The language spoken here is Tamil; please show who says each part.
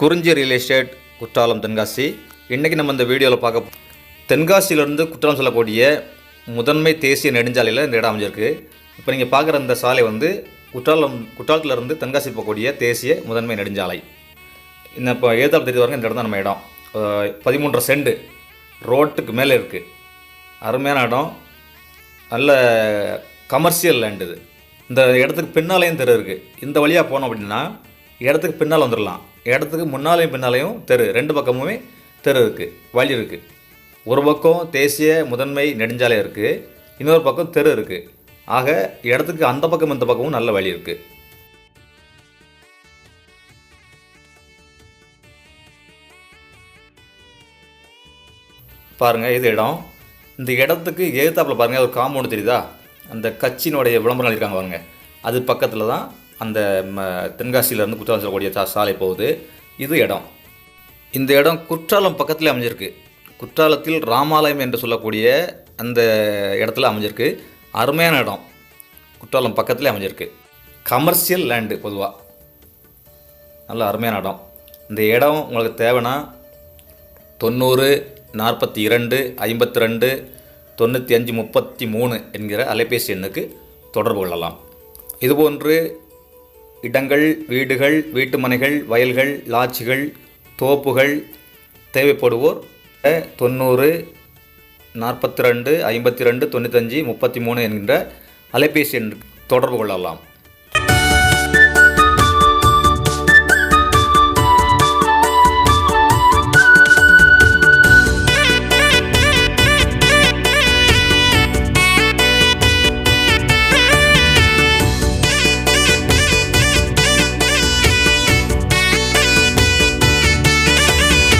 Speaker 1: குறிஞ்சி ரியல் எஸ்டேட் குற்றாலம் தென்காசி. இன்றைக்கி நம்ம இந்த வீடியோவில் பார்க்க தென்காசியிலேருந்து குற்றாலம் சொல்லக்கூடிய முதன்மை தேசிய நெடுஞ்சாலையில் இந்த இடம் அமைஞ்சிருக்கு. இப்போ நீங்கள் பார்க்குற இந்த சாலை வந்து குற்றாலம் குற்றாலத்திலிருந்து தென்காசி போகக்கூடிய தேசிய முதன்மை நெடுஞ்சாலை. இந்த இப்போ ஏதாப்பு தெரிஞ்ச வரைக்கும் இந்த இடம் தான் நம்ம இடம். பதிமூன்றரை செண்டு ரோட்டுக்கு மேலே இருக்குது அருமையான இடம். நல்ல கமர்ஷியல் லேண்டு இது. இந்த இடத்துக்கு பின்னாலேயும் தெரு இருக்குது இந்த வழியாக போனோம் அப்படின்னா இடத்துக்கு பின்னால் வந்துடலாம். இடத்துக்கு முன்னாலையும் பின்னாலையும் தெரு. ரெண்டு பக்கமுமே தெரு இருக்குது வழி இருக்குது ஒரு பக்கம் தேசிய முதன்மை நெடுஞ்சாலை இருக்குது இன்னொரு பக்கம் தெரு இருக்குது ஆக இடத்துக்கு அந்த பக்கம் இந்த பக்கமும் நல்ல வழி இருக்குது பாருங்கள் இது இடம். இந்த இடத்துக்கு எதிர்த்தாப்பில் பாருங்கள் ஒரு காம்பவுண்டு தெரியுதா? அந்த கட்சியினுடைய விளம்பரம் இருக்காங்க பாருங்கள் அது பக்கத்தில் தான் அந்த ம, தென்காசியிலேருந்து குற்றாலம் செல்லக்கூடிய சா சாலை போகுது. இது இடம். இந்த இடம் குற்றாலம் பக்கத்தில் அமைஞ்சிருக்கு. குற்றாலத்தில் ராமாலயம் என்று சொல்லக்கூடிய அந்த இடத்துல அமைஞ்சிருக்கு. அருமையான இடம். குற்றாலம் பக்கத்தில் அமைஞ்சிருக்கு. கமர்ஷியல் லேண்டு பொதுவாக நல்ல அருமையான இடம். இந்த இடம் உங்களுக்கு தேவைன்னா தொண்ணூறு நாற்பத்தி இரண்டு ஐம்பத்தி ரெண்டு தொண்ணூற்றி அஞ்சு முப்பத்தி மூணு என்கிற அலைபேசி எண்ணுக்கு தொடர்பு கொள்ளலாம். இதுபோன்று இடங்கள் வீடுகள் வீட்டுமனைகள் வயல்கள் லாட்சிகள் தோப்புகள் தேவைப்படுவோர் தொண்ணூறு நாற்பத்தி ரெண்டு ஐம்பத்தி ரெண்டு தொண்ணூத்தஞ்சு முப்பத்தி மூணு என்கின்ற அலைபேசி எண் தொடர்பு கொள்ளலாம்.